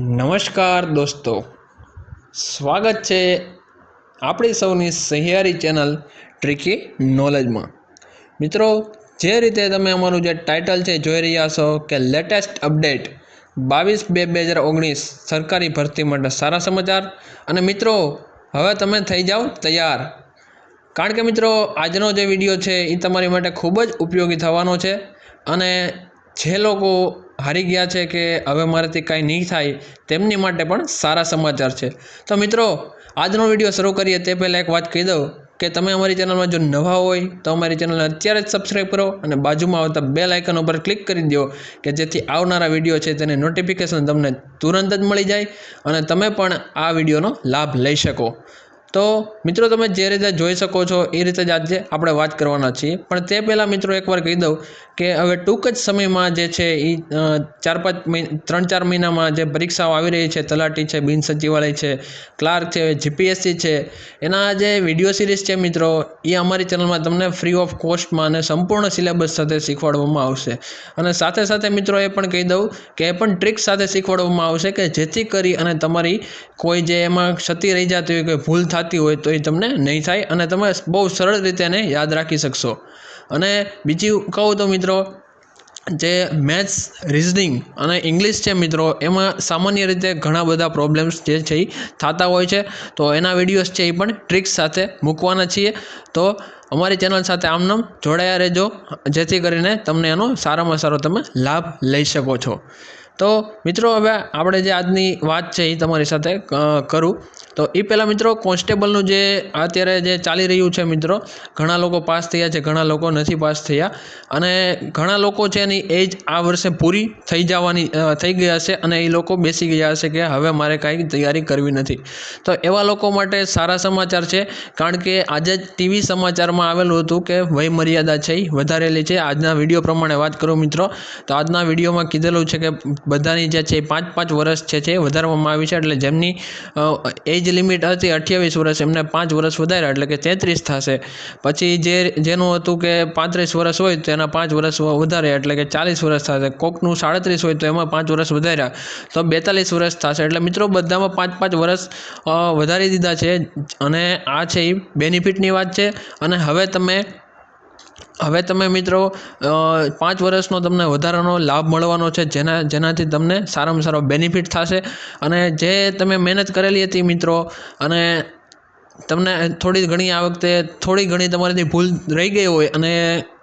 નમસ્કાર દોસ્તો. સ્વાગત છે આપણી સૌની સહિયારી ચેનલ ટ્રિકી નોલેજમાં મિત્રો, જે રીતે તમે અમારું જે ટાઇટલ છે, જોઈ રહ્યા છો કે લેટેસ્ટ અપડેટ બાવીસ બે બે હજાર ઓગણીસ સરકારી ભરતી માટે સારા સમાચાર. અને મિત્રો, હવે તમે થઈ જાઓ તૈયાર. કારણ કે મિત્રો, આજનો જે વીડિયો છે એ તમારી માટે ખૂબ જ ઉપયોગી થવાનો છે. અને જે લોકો હારી ગયા છે કે હવે મારાથી કાંઈ નહીં થાય, તેમની માટે પણ સારા સમાચાર છે. તો મિત્રો, આજનો વીડિયો શરૂ કરીએ તે પહેલાં એક વાત કહી દઉં કે તમે અમારી ચેનલમાં જો નવા હોય, તો અમારી ચેનલને અત્યારે જ સબસ્ક્રાઈબ કરો અને બાજુમાં આવતા બે લાઇકન ઉપર ક્લિક કરી દો કે જેથી આવનારા વીડિયો છે તેની નોટિફિકેશન તમને તુરંત જ મળી જાય અને તમે પણ આ વિડીયોનો લાભ લઈ શકો. તો મિત્રો, તમે જે રીતે જોઈ શકો છો એ રીતે જ આજે આપણે વાત કરવાના છીએ. પણ તે પહેલાં મિત્રો, એકવાર કહી દઉં કે હવે ટૂંક જ સમયમાં જે છે એ ચાર પાંચ ત્રણ ચાર મહિનામાં જે પરીક્ષાઓ આવી રહી છે, તલાટી છે, બિન સચિવાલય છે, ક્લાર્ક છે, જીપીએસસી છે, એના જે વીડિયો સિરીઝ છે મિત્રો એ અમારી ચેનલમાં તમને ફ્રી ઓફ કોસ્ટમાં અને સંપૂર્ણ સિલેબસ સાથે શીખવાડવામાં આવશે. અને સાથે સાથે મિત્રો એ પણ કહી દઉં કે એ પણ ટ્રિક સાથે શીખવાડવામાં આવશે કે જેથી કરી અને તમારી કોઈ જે એમાં ક્ષતિ રહી જતી હોય, કોઈ ભૂલ થતી હોય તો એ તમને નહીં થાય અને તમે બહુ સરળ રીતે એને યાદ રાખી શકશો. અને બીજું કહું તો મિત્રો, જે મેથ્સ રિઝનિંગ અને ઇંગ્લિશ છે મિત્રો, એમાં સામાન્ય રીતે ઘણા બધા પ્રોબ્લેમ્સ જે છે એ થતા હોય છે. તો એના વિડીયોઝ છે એ પણ ટ્રિક્સ સાથે મૂકવાના છીએ. તો અમારી ચેનલ સાથે આમનામ જોડાયા રહેજો, જેથી કરીને તમને એનો સારામાં સારો તમે લાભ લઈ શકો છો. તો મિત્રો, હવે આપણે જે આજની વાત છે એ તમારી સાથે કરું. તો એ પહેલાં મિત્રો કોન્સ્ટેબલનું જે અત્યારે જે ચાલી રહ્યું છે મિત્રો, ઘણા લોકો પાસ થયા છે, ઘણા લોકો નથી પાસ થયા. અને ઘણા લોકો છે એની એજ આ વર્ષે પૂરી થઈ જવાની થઈ ગયા હશે અને એ લોકો બેસી ગયા હશે કે હવે મારે કાંઈ તૈયારી કરવી નથી. તો એવા લોકો માટે સારા સમાચાર છે, કારણ કે આજે ટીવી સમાચારમાં આવેલું હતું કે વયમર્યાદા છે એ વધારેલી છે. આજના વીડિયો પ્રમાણે વાત કરું મિત્રો, તો આજના વિડીયોમાં કીધેલું છે કે બધાની જે છે પાંચ પાંચ વર્ષ છે છે વધારવામાં આવી છે, એટલે જેમની એજ લિમિટ હતી અઠ્યાવીસ વર્ષ, એમને પાંચ વર્ષ વધાર્યા, એટલે કે તેત્રીસ થશે. પછી જે, જેનું હતું કે પાંત્રીસ વર્ષ હોય તો એના પાંચ વર્ષ વધારે એટલે કે ચાલીસ વર્ષ થશે. કોકનું સાડત્રીસ હોય તો એમાં પાંચ વર્ષ વધાર્યા. તો બેતાલીસ વર્ષ થશે. એટલે મિત્રો બધામાં પાંચ પાંચ વર્ષ વધારી દીધા છે. અને આ છે એ બેનિફિટની વાત છે. અને હવે તમે હવે તમે મિત્રો પાંચ વર્ષનો તમને વધારાનો લાભ મળવાનો છે, જેના, જેનાથી તમને સારામાં સારો બેનિફિટ થશે. અને જે તમે મહેનત કરેલી હતી મિત્રો, અને તમને થોડી ઘણી આ વખતે થોડી ઘણી તમારાથી ભૂલ રહી ગઈ હોય અને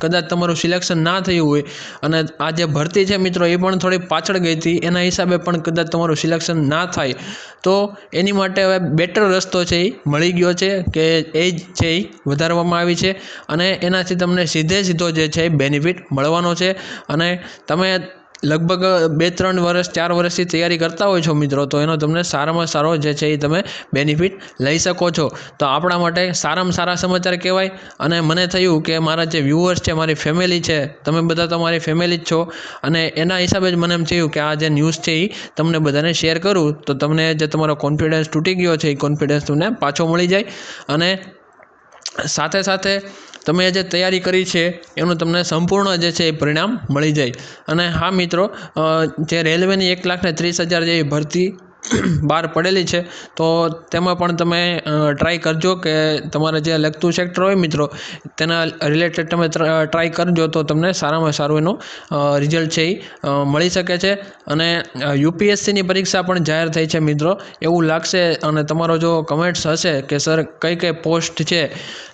કદાચ તમારું સિલેક્શન ના થયું હોય અને આ જે ભરતી છે મિત્રો એ પણ થોડી પાછળ ગઈ હતી, એના હિસાબે પણ કદાચ તમારું સિલેક્શન ના થાય. તો એની માટે હવે બેટર રસ્તો છે એ મળી ગયો છે કે એજ છે એ વધારવામાં આવી છે અને એનાથી તમને સીધે સીધો જે છે એ બેનિફિટ મળવાનો છે. અને તમે લગભગ બે ત્રણ વર્ષ ચાર વર્ષથી તૈયારી કરતા હોય છો મિત્રો, તો એનો તમને સારામાં સારો જે છે એ તમે બેનિફિટ લઈ શકો છો. તો આપણા માટે સારામાં સારા સમાચાર કહેવાય. અને મને થયું કે મારા જે વ્યૂઅર્સ છે, મારી ફેમિલી છે, તમે બધા તો મારી ફેમિલી જ છો. અને એના હિસાબે જ મને એમ થયું કે આ જે ન્યૂઝ છે એ તમને બધાને શેર કરું. તો તમને જે તમારો કોન્ફિડન્સ તૂટી ગયો છે, એ કોન્ફિડન્સ તમને પાછો મળી જાય. અને સાથે સાથે તમે જે તૈયારી કરી છે, એનું તમને સંપૂર્ણ જે છે એ પરિણામ મળી જાય. અને હા મિત્રો જે રેલવેની એક લાખને ત્રીસ હજાર જેવી ભરતી બહાર પડેલી છે, તો તેમાં પણ તમે ટ્રાય કરજો કે તમારે જે લગતું સેક્ટર હોય મિત્રો, તેના રિલેટેડ તમે ટ્રાય કરજો તો તમને સારામાં સારું એનું રિઝલ્ટ છે એ મળી શકે છે. અને યુપીએસસીની પરીક્ષા પણ જાહેર થઈ છે મિત્રો, એવું લાગશે અને તમારો જો કમેન્ટ્સ હશે કે સર કઈ કઈ પોસ્ટ છે,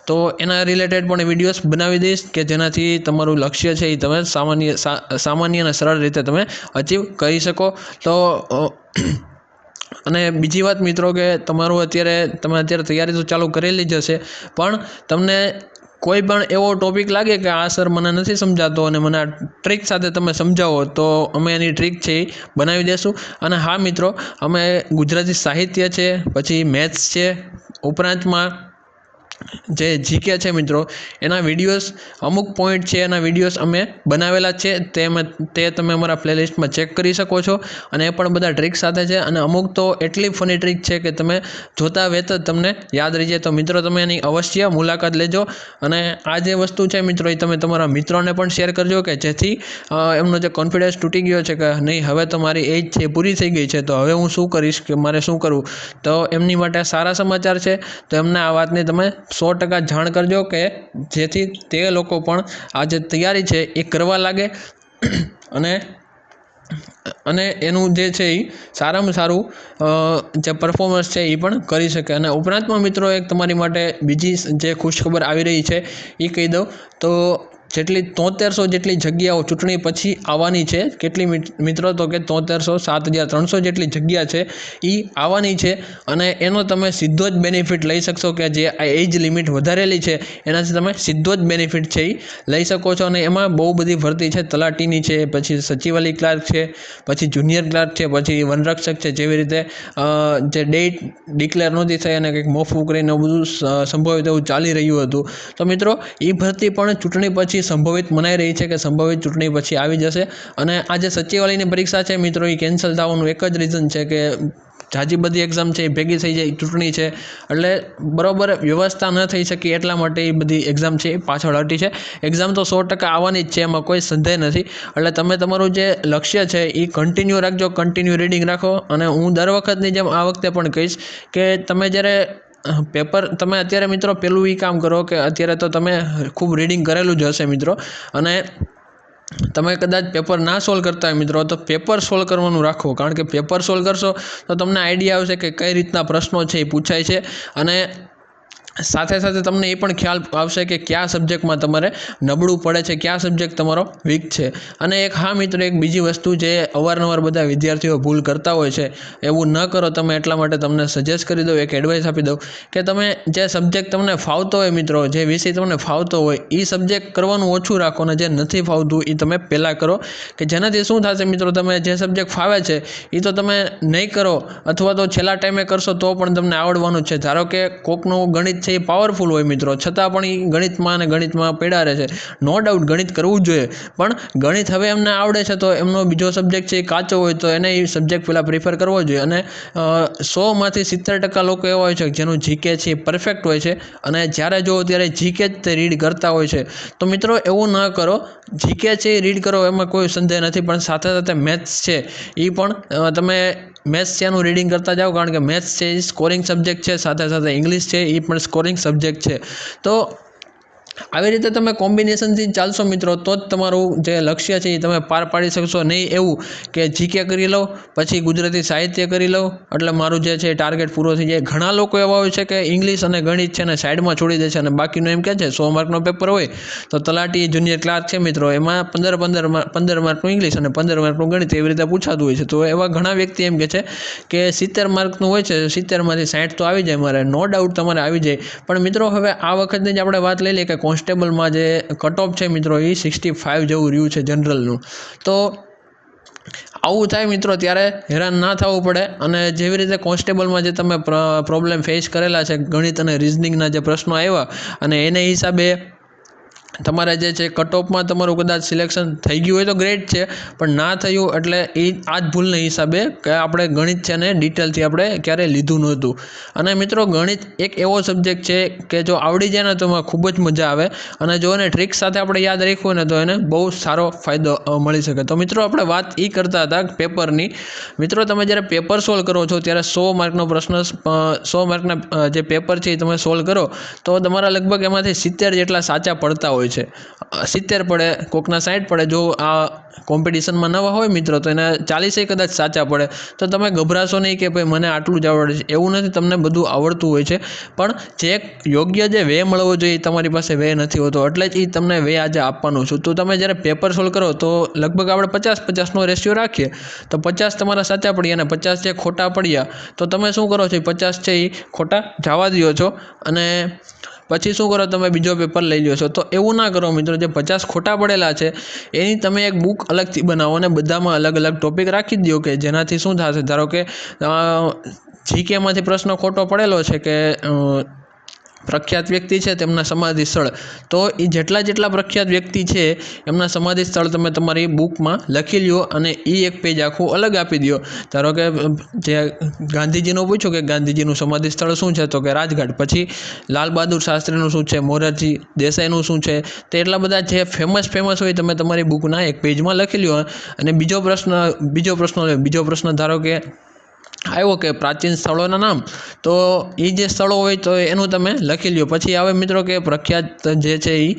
તો એના રિલેટેડ પણ વિડીયોઝ બનાવી દઈશ કે જેનાથી તમારું લક્ષ્ય છે એ તમે સામાન્ય સામાન્ય અને સરળ રીતે તમે અચીવ કરી શકો. તો અને બીજી વાત મિત્રો કે તમારું અત્યારે, તમે અત્યારે તૈયારી તો ચાલુ કરેલી જ હશે, પણ તમને કોઈ પણ એવો ટોપિક લાગે કે આ સર મને નથી સમજાતો અને મને આ ટ્રીક સાથે તમે સમજાવો, તો અમે એની ટ્રીક છે એ બનાવી દેશું. અને હા મિત્રો, અમે ગુજરાતી સાહિત્ય છે, પછી મેથ્સ છે, ઉપરાંતમાં જે જીકે છે મિત્રો, એના વિડીયોઝ અમુક પોઈન્ટ છે, એના વિડીયોઝ અમે બનાવેલા છે તેમાં તે તમે અમારા પ્લેલિસ્ટમાં ચેક કરી શકો છો. અને એ પણ બધા ટ્રીક સાથે છે. અને અમુક તો એટલી ફની ટ્રીક છે કે તમે જોતા વેત જ તમને યાદ રહી જાય. તો મિત્રો, તમે એની અવશ્ય મુલાકાત લેજો. અને આ જે વસ્તુ છે મિત્રો, એ તમે તમારા મિત્રોને પણ શેર કરજો કે જેથી એમનો જે કોન્ફિડન્સ તૂટી ગયો છે કે નહીં, હવે તો મારી એજ છે પૂરી થઈ ગઈ છે. તો હવે હું શું કરીશ કે મારે શું કરવું? તો એમની માટે સારા સમાચાર છે. તો એમને આ વાતની તમે સો ટકા જાણ કરજો કે જેથી તે લોકો પણ આ જે તૈયારી છે એ કરવા લાગે. અને અને એનું જે છે એ સારામાં સારું જે પરફોર્મન્સ છે એ પણ કરી શકે. અને ઉપરાંતમાં મિત્રો એક તમારી માટે બીજી જે ખુશખબર આવી રહી છે એ કહી દઉં. તો જેટલી તોતેરસો જેટલી જગ્યાઓ ચૂંટણી પછી આવવાની છે, કેટલી મિત્રો તો કે તોતેરસો, સાત હજાર ત્રણસો જેટલી જગ્યા છે એ આવવાની છે. અને એનો તમે સીધો જ બેનિફિટ લઈ શકશો કે જે આ એજ લિમિટ વધારેલી છે, એનાથી તમે સીધો જ બેનિફિટ છે એ લઈ શકો છો. અને એમાં બહુ બધી ભરતી છે, તલાટીની છે, પછી સચિવાલય ક્લાર્ક છે, પછી જુનિયર ક્લાર્ક છે, પછી વનરક્ષક છે, જેવી રીતે જે ડેટ ડિક્લેર નહોતી થઈ અને કંઈક મોફું કરીને બધું સંભવિત એવું ચાલી રહ્યું હતું. તો મિત્રો એ ભરતી પણ ચૂંટણી પછી સંભવિત મનાઈ રહી છે કે સંભવિત ચૂંટણી પછી આવી જશે. અને આ જે સચિવાલયની પરીક્ષા છે, મિત્રો એ કેન્સલ થવાનું એક જ રીઝન છે કે જાજી બધી એક્ઝામ છે એ ભેગી થઈ જાય ચૂંટણી છે. એટલે બરાબર વ્યવસ્થા ન થઈ શકી એટલા માટે એ બધી એક્ઝામ છે એ પાછળ હટી છે. એક્ઝામ તો સો ટકા આવવાની જ છે, એમાં કોઈ સંદેહ નથી. એટલે તમે તમારું જે લક્ષ્ય છે એ કન્ટિન્યુ રાખજો કન્ટિન્યુ રીડિંગ રાખો. અને હું દર વખતની જેમ આ વખતે પણ કહીશ કે તમે જ્યારે પેપર, તમે અત્યારે મિત્રો પેલું એ કામ કરો કે અત્યારે તો તમે ખૂબ રીડિંગ કરેલું જ હશે મિત્રો. અને તમે કદાચ પેપર ના સોલ્વ કરતા હોય મિત્રો, તો પેપર સોલ્વ કરવાનું રાખો. કારણ કે પેપર સોલ્વ કરશો તો તમને આઈડિયા આવશે કે કઈ રીતના પ્રશ્નો છે એ પૂછાય છે. અને સાથે સાથે તમને એ પણ ખ્યાલ આવશે કે કયા સબ્જેક્ટમાં તમારે નબળું પડે છે, કયા સબ્જેક્ટ તમારો વીક છે. અને એક હા મિત્રો, એક બીજી વસ્તુ જે અવારનવાર બધા વિદ્યાર્થીઓ ભૂલ કરતા હોય છે, એવું ન કરો, તમે એટલા માટે તમને સજેસ્ટ કરી દઉં, એક એડવાઇસ આપી દઉં કે તમે જે સબ્જેક્ટ તમને ફાવતો હોય મિત્રો, જે વિષય તમને ફાવતો હોય એ સબ્જેક્ટ કરવાનું ઓછું રાખો અને જે નથી ફાવતું એ તમે પહેલાં કરો. કે જેનાથી શું થશે મિત્રો, તમે જે સબ્જેક્ટ ફાવે છે એ તો તમે નહીં કરો, અથવા તો છેલ્લા ટાઈમે કરશો તો પણ તમને આવડવાનું છે. ધારો કે કોકનું ગણિત છે એ પાવરફુલ હોય મિત્રો. છતાં પણ એ ગણિતમાં અને ગણિતમાં પેડા રહે છે. નો ડાઉટ ગણિત કરવું જોઈએ. પણ ગણિત હવે એમને આવડે છે તો એમનો બીજો સબ્જેક્ટ છે એ કાચો હોય તો એને એ સબ્જેક્ટ પહેલાં પ્રિફર કરવો જોઈએ. અને સોમાંથી સિત્તેર ટકા લોકો એવા હોય છે જેનું જીકે છે એ પરફેક્ટ હોય છે. અને જ્યારે જુઓ ત્યારે જીકે જ તે રીડ કરતા હોય છે. તો મિત્રો એવું ન કરો. જીકે છે એ રીડ કરો એમાં કોઈ સંદેહ નથી. પણ સાથે સાથે મેથ્સ છે. એ પણ તમે મેથ્સ છે, એનું રીડિંગ કરતા જાઓ, કારણ કે મેથ્સ છે, એ સ્કોરિંગ સબ્જેક્ટ છે, સાથે સાથે ઇંગ્લિશ છે, એ પણ સ્કોરિંગ સબ્જેક્ટ છે. તો આવી રીતે તમે કોમ્બિનેશનથી ચાલશો મિત્રો, તો જ તમારું જે લક્ષ્ય છે એ તમે પાર પાડી શકશો. નહીં એવું કે જીકે કરી લો, પછી ગુજરાતી સાહિત્ય કરી લો. એટલે મારું જે છે ટાર્ગેટ પૂરો થઈ જાય. ઘણા લોકો એવા હોય છે કે ઇંગ્લિશ અને ગણિત છે ને સાઈડમાં છોડી દે છે અને બાકીનું એમ કહે છે, સો માર્કનો પેપર હોય, તો તલાટી જુનિયર ક્લાર્ક છે મિત્રો, એમાં પંદર પંદર પંદર માર્કનું ઇંગ્લિશ અને પંદર માર્કનું ગણિત એવી રીતે પૂછાતું હોય છે. તો એવા ઘણા વ્યક્તિ એમ કહે છે કે સિત્તેર માર્કનું હોય છે સિત્તેરમાંથી સાઠ તો આવી જાય મારે નો ડાઉટ તમારે આવી જાય. પણ મિત્રો, હવે આ વખતની જ આપણે વાત લઈ લઈએ કે કોન્સ્ટેબલમાં જે કટ ઓફ છે મિત્રો, એ સિક્સટી ફાઇવ જેવું રહ્યું છે જનરલનું તો આવું થાય મિત્રો, ત્યારે હેરાન ના થવું પડે અને જેવી રીતે કોન્સ્ટેબલમાં જે તમે પ્રોબ્લેમ ફેસ કરેલા છે, ગણિત અને રિઝનિંગના જે પ્રશ્નો આવ્યા અને એને હિસાબે તમારે જે છે કટ ઓફમાં તમારું કદાચ સિલેક્શન થઈ ગયું હોય તો ગ્રેટ છે, પણ ના થયું એટલે એ આ જ ભૂલના હિસાબે કે આપણે ગણિત છે ને ડિટેલથી આપણે ક્યારેય લીધું નહોતું. અને મિત્રો ગણિત એક એવો સબ્જેક્ટ છે કે જો આવડી જાય ને તો એમાં ખૂબ જ મજા આવે. અને જો એને ટ્રિક્સ સાથે આપણે યાદ રાખવું ને તો એને બહુ સારો ફાયદો મળી શકે. તો મિત્રો આપણે વાત એ કરતા હતા પેપરની મિત્રો તમે જ્યારે પેપર સોલ્વ કરો છો ત્યારે સો માર્કનો પ્રશ્ન સો માર્કના જે પેપર છે એ તમે સોલ્વ કરો, તો તમારા લગભગ એમાંથી સિત્તેર જેટલા સાચા પડતા હોય છે. સિત્તેર પડે, કોકના સાઠ પડે. જો આ કોમ્પિટિશનમાં નવા હોય મિત્રો, તો એના ચાલીસે કદાચ સાચા પડે. તો તમે ગભરાશો નહીં કે ભાઈ મને આટલું જ આવડે છે. એવું નથી, તમને બધું આવડતું હોય છે. પણ જે યોગ્ય જે વે મળવો જોઈએ તમારી પાસે વે નથી હોતો. એટલે જ એ તમને વે આજે આપવાનું છું. તો તમે જ્યારે પેપર સોલ્વ કરો, તો લગભગ આપણે પચાસ પચાસનો રેશિયો રાખીએ. તો પચાસ તમારા સાચા પડ્યા અને પચાસ જે ખોટા પડ્યા, તો તમે શું કરો છો? પચાસ છે એ ખોટા જવા દો છો. અને પછી શું કરો તમે બીજો પેપર લઈ લો છો? તો એવું ના કરો મિત્રો, જે પચાસ ખોટા પડેલા છે, એની તમે એક બુક અલગથી બનાવો અને બધામાં અલગ અલગ ટોપિક રાખી દો કે જેનાથી શું થશે? ધારો કે જીકેમાંથી પ્રશ્ન ખોટો પડેલો છે કે પ્રખ્યાત વ્યક્તિ છે તેમના સમાધિ સ્થળ. તો એ જેટલા જેટલા પ્રખ્યાત વ્યક્તિ છે એમના સમાધિ સ્થળ તમે તમારી બુકમાં લખી લ્યો અને એ એક પેજ આખું અલગ આપી દો ધારો કે, જે ગાંધીજીનું પૂછ્યું કે ગાંધીજીનું સમાધિ સ્થળ શું છે? તો કે રાજઘાટ. પછી લાલ બહાદુર શાસ્ત્રીનું શું છે? મોરારજી દેસાઈનું શું છે? તે એટલા બધા જે ફેમસ ફેમસ હોય તમે તમારી બુકના એક પેજમાં લખી લ્યો. અને બીજો પ્રશ્ન બીજો પ્રશ્ન બીજો પ્રશ્ન ધારો કે આવ્યો કે પ્રાચીન સ્થળોના નામ, તો એ જે સ્થળો હોય તો એનું તમે લખી લ્યો. પછી આવે મિત્રો કે પ્રખ્યાત જે છે એ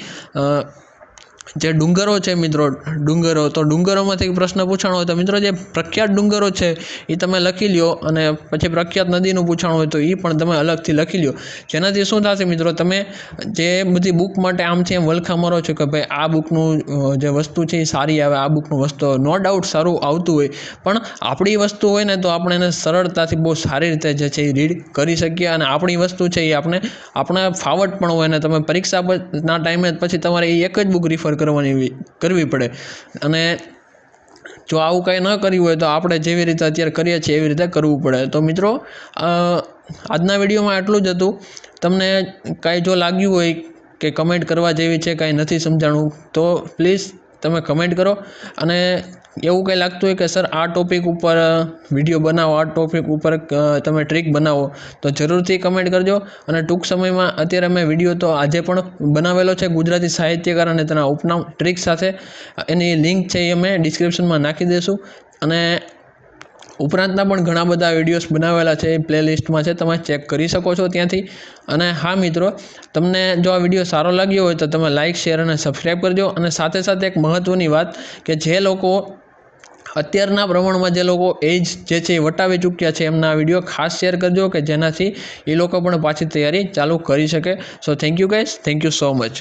જે ડુંગરો છે મિત્રો, ડુંગરો, તો ડુંગરોમાંથી પ્રશ્ન પૂછાણો હોય તો મિત્રો જે પ્રખ્યાત ડુંગરો છે, એ તમે લખી લ્યો અને પછી પ્રખ્યાત નદીનું પૂછાણું હોય તો એ પણ તમે અલગથી લખી લ્યો. જેનાથી શું થશે મિત્રો, તમે જે બધી બુક માટે આમ છે એમ વલખા મારો છો કે ભાઈ આ બુકનું જે વસ્તુ છે એ સારી આવે, આ બુકનું વસ્તુ, નો ડાઉટ સારું આવતું હોય. પણ આપણી વસ્તુ હોય ને તો આપણે એને સરળતાથી બહુ સારી રીતે જે છે એ રીડ કરી શકીએ અને આપણી વસ્તુ છે એ આપણે આપણે ફાવટ પણ હોય ને તમે પરીક્ષા ના ટાઈમે પછી તમારે એ એક જ બુક રિફર કરવાની કરવી પડે. અને જો આવું કંઈ ન કર્યું હોય તો આપણે જેવી રીતે અત્યારે કરીએ છીએ એવી રીતે કરવું પડે. તો મિત્રો આજના વિડીયોમાં આટલું જ હતું. તમને કાંઈ જો લાગ્યું હોય કે કમેન્ટ કરવા જેવી છે, કાંઈ નથી સમજાણું, તો પ્લીઝ તમે કમેન્ટ કરો. અને એવું કંઈ લાગતું હોય કે સર આ ટોપિક ઉપર વીડિયો બનાવો, આ ટોપિક ઉપર તમે ટ્રીક બનાવો, તો જરૂરથી કમેન્ટ કરજો. અને ટૂંક સમયમાં અત્યારે મેં વીડિયો તો આજે પણ બનાવેલો છે ગુજરાતી સાહિત્યકાર અને તેના ઉપનામ ટ્રીક સાથે. એની લિંક છે એ અમે ડિસ્ક્રિપ્શનમાં નાખી દઈશું. અને ઉપરાંતના પણ ઘણા બધા વિડીયોઝ બનાવેલા છે એ પ્લેલિસ્ટમાં છે, તમે ચેક કરી શકો છો ત્યાંથી. અને હા મિત્રો, તમને જો આ વીડિયો સારો લાગ્યો હોય તો તમે લાઇક શેર અને સબસ્ક્રાઈબ કરજો. અને સાથે સાથે એક મહત્ત્વની વાત કે જે લોકો અત્યારના પ્રમાણમાં જે લોકો એજ જે છે એ વટાવી ચૂક્યા છે, એમના વીડિયો ખાસ શેર કરજો કે જેનાથી એ લોકો પણ પાછી તૈયારી ચાલુ કરી શકે. So thank you guys thank you so much